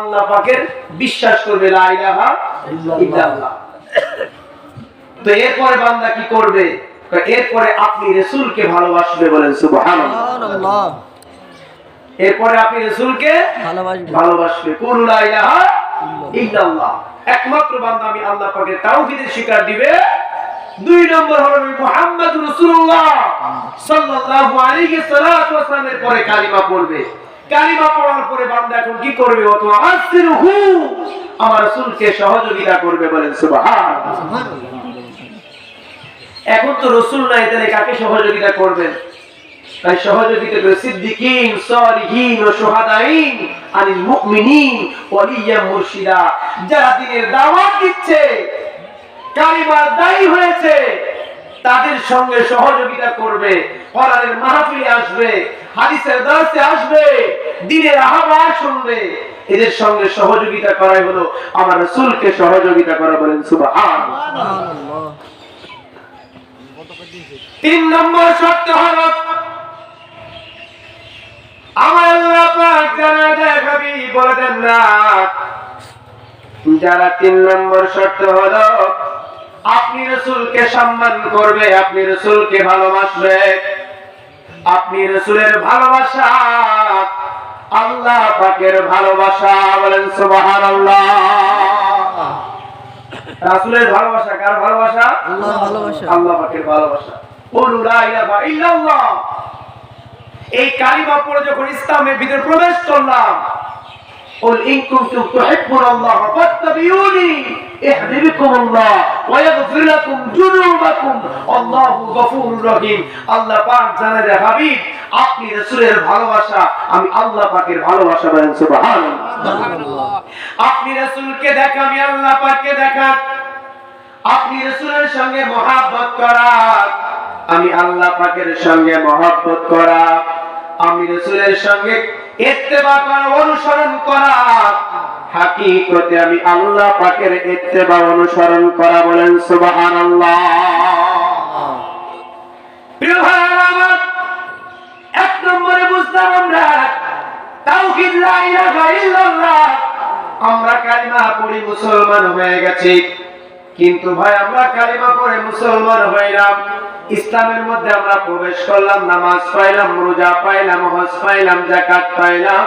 আল্লাহ পাকের বিশ্বাস করবে লা ইলাহা ইল্লাল্লাহ। তো এরপরে বান্দা কি করবে? এরপরে আপনি রসুলকে ভালোবাসবে বলেন সুবহানাল্লাহ। এরপরে আপনি রসুলকে ভালোবাসবে। ভালোবাসবে। কোন লা ইলাহা ইল্লাল্লাহ। একমাত্র বান্দা আমি আল্লাহ পাকের তাওহীদের স্বীকার দিবে। দুই নম্বর হলো মুহাম্মদ রাসূলুল্লাহ। সাল্লাল্লাহু আলাইহি পরে কালিমা পড়বে। কালিমা পড়ার পরে বান্দা এখন কি করবে? অত আসিরহু আমার রাসূলকে সহযোগিতা করবে বলেন সুবহানাল্লাহ এখন তো রসুল নাই, তাহলে কাকে সহযোগিতা করবেন? তাই সহযোগিতা করে সিদ্দিকিন, সলিহিন ও সোহাদাইন আনিল মুমিনিন, ওয়ালিয়া মুর্শিদা। যারা দিনের দাওয়াত দিচ্ছে কালিমার দায়ী হয়েছে তাদের সঙ্গে সহযোগিতা করবে, কোরআনের মাহফিলে আসবে, হাদিসের দর্শে আসবে, দিনের আহ্বান শুনবে। এদের সঙ্গে সহযোগিতা করাই হলো আমার রাসূলকে সহযোগিতা করা বলেন সুবহানাল্লাহ। তিন নম্বর শর্ত হলো, আমার আল্লাহ পাক জানা দেখাবি বলে দেন না। যারা তিন নম্বর শর্ত হলো রসুলকে সম্মান করবে আপনি রসুলকে ভালোবাসবে আপনি রসুলের ভালোবাসা আল্লাহ পাকের ভালোবাসা বলেন সুবহানাল্লাহ রাসূলের ভালোবাসা কার ভালোবাসা আল্লাহর ভালোবাসা। আল্লাহ পাকের ভালোবাসা কুলু লা ইলাহা ইল্লাল্লাহ এই কালিমা পড়ে যখন ইসলামের ভিতরে প্রবেশ করলাম قل إن كنتم تحبون الله فاتبعوني আল্লাহ ওয়া লাকুম যুনুবাকুম। আল্লাহু গফুরুর রহিম। আল্লাহ পাক জানে রে হাবিব, আপনি রাসূলের ভালোবাসা, আমি আল্লাহ পাকের ভালোবাসা বলেন, সুবহানাল্লাহ। আপনি রাসূলকে দেখা, আমি আল্লাহ পাককে দেখা আপনি রাসূলের সঙ্গে মহব্বত করা আমি আল্লাহ পাকের সঙ্গে মহব্বত করা আমি রাসূলের সঙ্গে ইত্তেবা করা অনুসরণ করা হাকিকতে আমি আল্লাহ পাকের ইত্তেবা অনুসরণ করা বলেন, সুবহানাল্লাহ। প্রিয় এক নম্বরে আমরা, তাওহীদ লা ইলাহা ইল্লাল্লাহ। আমরা কালিমা পড়ি মুসলমান হয়ে গেছি। কিন্তু ভাই, আমরা কালিমা পড়ে মুসলমান হইলাম। ইসলামের মধ্যে আমরা প্রবেশ করলাম, নামাজ পাইলাম, রোজা পাইলাম, হজ পাইলাম জাকাত পাইলাম।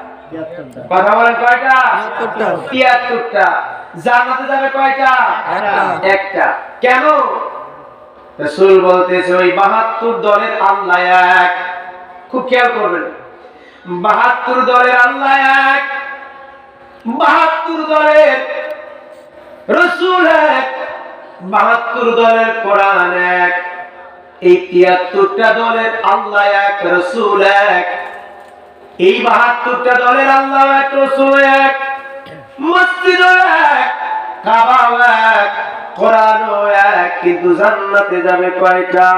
কথা বলেন কয়টা? তিয়াত্তরটা। তিয়াত্তরটা। জান্নাতে যাবে কয়টা? একটা। একটা। কেন? রসুল বলতেছে ওই বাহাত্তর দলের আল্লাহ এক। খুব খেয়াল করবেন। বাহাত্তর দলের আল্লাহ এক। বাহাত্তর দলের রসুল এক। বাহাত্তর দলের কোরআন এক। এই তিয়াত্তরটা দলের আল্লাহ এক রসুল এক। এই বাহাত্তরটা দলের আল্লাহ এক রসুল এক মসজিদ এক কাবা এক কোরআন এক কিন্তু জান্নাতে যাবে কয়টা?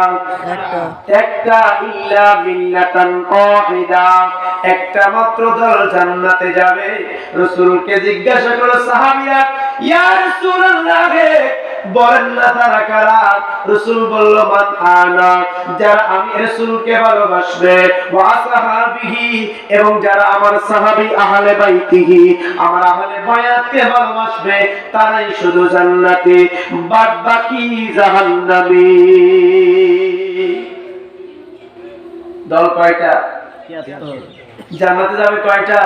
একটা একটা ইল্লা বিল্লাতান ওয়াহিদা একটা মাত্র দল জান্নাতে যাবে। রাসূলকে জিজ্ঞাসা করল সাহাবীরা ইয়া রাসূলুল্লাহ বলেন না তারা কারা? রাসূল বলল মান আনা? যারা আমি রাসূলকে ভালোবাসবে ওয়া সাহাবিহি এবং যারা আমার সাহাবী আহলে বাইতিহি আমার আহলে বায়াতকে ভালোবাসবে তারাই শুধু জান্নাতে বাদ বাকি জাহান্নামী। দল কয়টা? জান্নাতে যাবে কয়টা?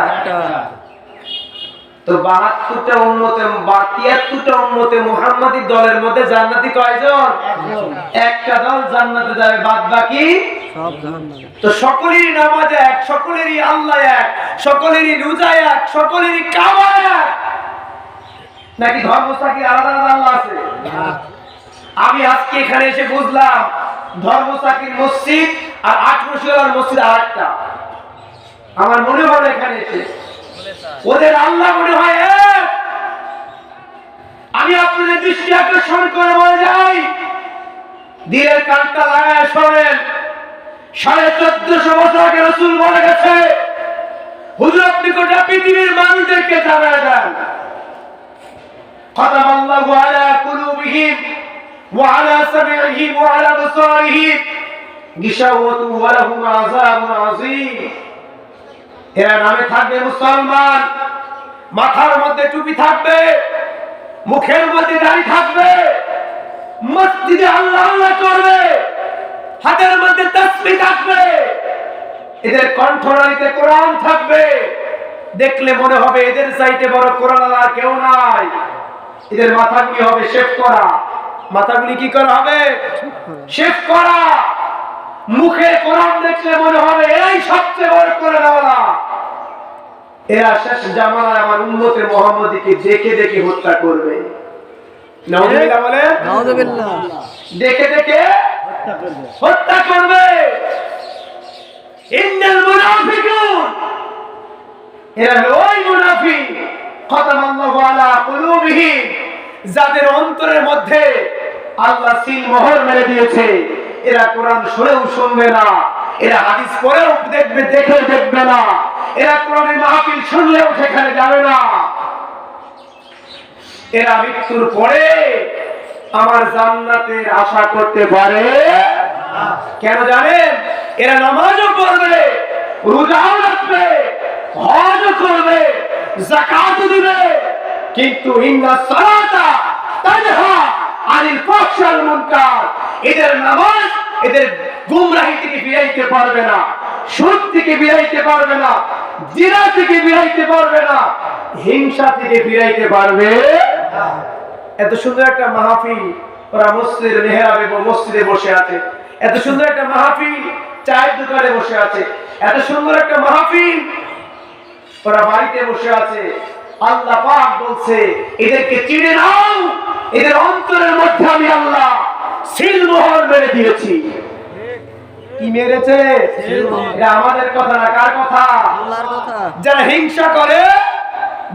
তো বাহাত্তরটা উন্মতে বা তিয়াত্তরটা উন্মতে মুহাম্মাদি দলের মধ্যে জান্নাতি কয়জন? একটা দল জান্নাতে যাবে বাদ বাকি তো সকলেরই নামাজ এক সকলেরই আল্লাহ এক সকলেরই রোজা এক সকলেরই কাবা এক। নাকি ধর্ম থাকি আলাদা আলাদা আল্লাহ আছে? আমি আজকে এখানে এসে বুঝলাম ধর্ম চাকির মসজিদ আর আট রসিওয়ালার মসজিদ আর একটা আমার মনে হলো এখানে এসে। ওদের আল্লাহ মনে হয় আমি আপনাদের দৃষ্টি আকর্ষণ করে বলে যাই। দিলের কানটা লাগায় শোনেন। সাড়ে চোদ্দশো বছর আগে রসুল বলে গেছে। হুজুর আপনি পৃথিবীর মানুষদেরকে জানায় দেন। আল্লাহ এরা নামে থাকবে মুসলমান। মাথার মধ্যে টুপি থাকবে, মুখের মধ্যে দাড়ি থাকবে, মসজিদে আল্লাহ আল্লাহ করবে, হাতের মধ্যে তসবি থাকবে। এদের কণ্ঠনালীতে কোরআন থাকবে। দেখলে মনে হবে এদের চাইতে বড় কোরআন আর কেউ নাই। এদের মাথাগুলি হবে শেভ করা। মাথাগুলি কি করা হবে? শেভ করা। মুখে কোরআন দেখলে মনে হবে এই সবচেয়ে বড় করে দেওয়া এরা শেষ জামানায় আমার উন্নতের মোহাম্মদীকে দেখে দেখে হত্যা করবে। দেখে দেখে হত্যা করবে। এরা ওই মুনাফিক। খতামাল্লাহু আলা কুলুবিহিম। যাদের অন্তরের মধ্যে আল্লাহ সিল মোহর মেরে দিয়েছে এরা কোরআন শুনেও শুনবে না এরা হাদিস পড়েও দেখবে দেখেও দেখবে না। এরা কোরআনের মাহফিল শুনলেও সেখানে যাবে না। এরা মৃত্যুর পরে আমার জান্নাতের আশা করতে পারে। কেন জানেন? এরা নামাজও পড়বে, রোজাও রাখবে, হজও করবে যাকাতও দিবে। কিন্তু ইন্না সালাতা তানহা আনিল ফাহশাল মুনকার। এদের নামাজ এদের গুমরাহি থেকে ফিরাইতে পারবে না, সুদ থেকে ফিরাইতে পারবে না। জিনা থেকে ফিরাইতে পারবে না, হিংসা থেকে ফিরাইতে পারবে এত সুন্দর একটা মাহফিল ওরা মসজিদের মেহরাব মসজিদে বসে আছে। এত সুন্দর একটা মাহফিল চায়ের দোকানে বসে আছে। এত সুন্দর একটা মাহফিল ওরা বাড়িতে বসে আছে। আল্লাহ পাক বলছে, এদেরকে চিনে নাও, এদের অন্তরের মধ্যে আমি আল্লাহ সিলমোহর মেরে দিয়েছি। কি মেরেছে? এটা আমাদের কথা না কার কথা? যারা হিংসা করে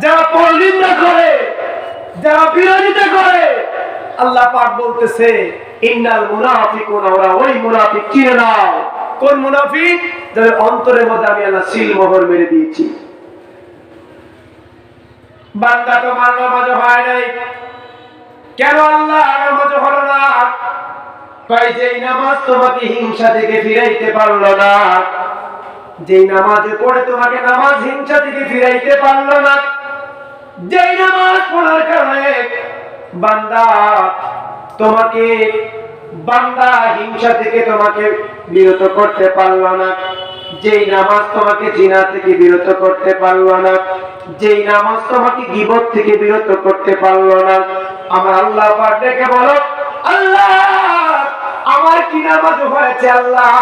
যারা পরনিন্দা করে যারা বিরোধিতা করে আল্লাহ পাক বলতেছে ইন্নাল মুনাফিকুন ওরা ওই মুনাফিক চিনে নাও। কোন মুনাফিক? যাদের অন্তরের মধ্যে আমি আল্লাহ সিল মোহর মেরে দিয়েছি। বান্দা তোমার নামাজ হয় নাই। কেন আল্লাহ নামাজ হলো না? কয় যেই নামাজ তোমাকে হিংসা থেকে ফিরাইতে পারল না, যেই নামাজে পড়ে তোমাকে নামাজ হিংসা থেকে ফিরাইতে পারল না, যেই নামাজ পড়ার কারণে বান্দা তোমাকে, বান্দা হিংসা থেকে তোমাকে বিরত করতে পারল না, যেই নামাজ তোমাকে জিনা থেকে বিরত করতে পারল না, যেই নামাজ তোমাকে গিবত থেকে বিরত করতে পারল না। আমার আল্লাহ পাক ডেকে বলো, আল্লাহ! আমার কি নামাজ হয়েছে আল্লাহ।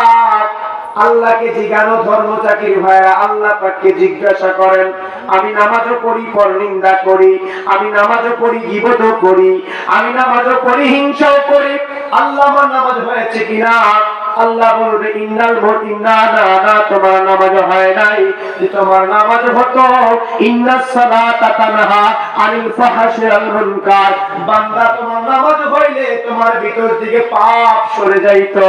আল্লাহকে জিজ্ঞানো ধর্ম চাকরি ভাইয়া, আল্লাহ তাকে জিজ্ঞাসা করেন, আমি নামাজও করি পর নিন্দা করি, আমি নামাজও করি গিবতও করি, আমি নামাজও করি হিংসাও করি, আল্লাহ আমার নামাজ হয়েছে কিনা? আল্লাহ বলবে, ইন্নাল ভোট ইন্না না না, তোমার নামাজ হয় নাই। যে তোমার নামাজ হতো ইন্নাস সালাতা তানহা আনিল ফাহশি ওয়াল মুনকার। বান্দা তোমার নামাজ হইলে তোমার ভিতর দিকে পাপ সরে যাইতো।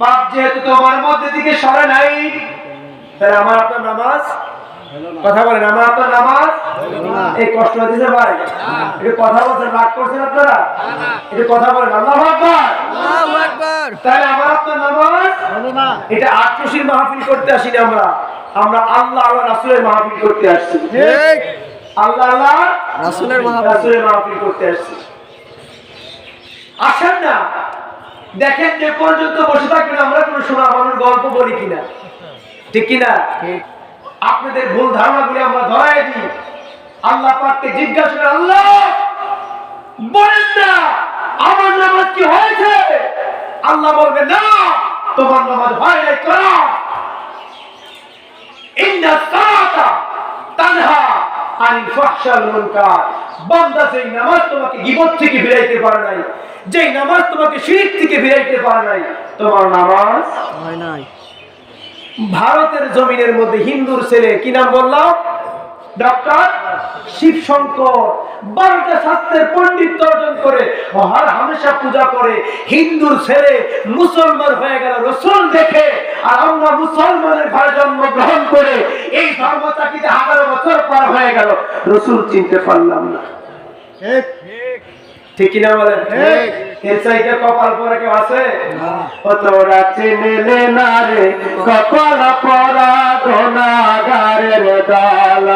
পাপ যেহেতু তোমার মধ্যে দিকে সরে নাই, তাহলে আমার আপনার নামাজ কথা বলেন, আমার আপনার নামাজ এই কষ্ট ভাই। এটা কথা বলছেন রাগ করছেন আপনারা? এটা কথা বলেন আল্লাহ আকবার। তাহলে আমার আপনার নামাজ? এটা আত্মশীল মাহফিল করতে আসিনি আমরা। আমরা আল্লাহ আল্লাহ রাসূলের মাহফিল করতে আসছি। আল্লাহ আল্লাহ রাসূলের। রাসূলের মাহফিল করতে আসছি। আসেন না। দেখেন যে পর্যন্ত বসে থাকবেন আমরা কোনো শোনা মানুষ গল্প বলি কিনা। ঠিক কিনা? আপনাদের ভুল ধারণাগুলি আমরা ধরাই দিই। আল্লাহ পাককে জিজ্ঞাসা করে আল্লাহ বলেন না আমার নামাজ কি হয়েছে? আল্লাহ বলবে না তোমার নামাজ হয় নাই করো। ইন্না সালাতা তানহা আনিল ফাহশাল মুনকার। বান্দা যেই নামাজ তোমাকে গীবত থেকে ফিরাইতে পারে নাই যেই নামাজ তোমাকে শিরিক থেকে ফিরাইতে পারে নাই তোমার নামাজ হয় নাই। ভারতের জমিনের মধ্যে হিন্দুর ছেলে কি নাম বললাম? ডক্টর শিবশঙ্কর, বারোটা শাস্ত্রের পণ্ডিত অর্জন করে হর হামেশা পূজা করে। হিন্দুর ছেলে মুসলমান হয়ে গেল রসুল দেখে, আর আমরা মুসলমানের ঘরে জন্মগ্রহণ করে এই ধর্ম কিন্তু হাজারো বছর পার হয়ে গেল, রসুল চিনতে পারলাম না। ঠিক। কিনা বলেন? এর চাইতে কপাল পরে কেউ আছে? তোরা চিনলে না রে? কপাল পরা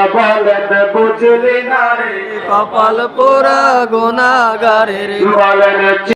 বলেন বুঝলি না রে? কপাল পোড়া গোনাগারের বলেন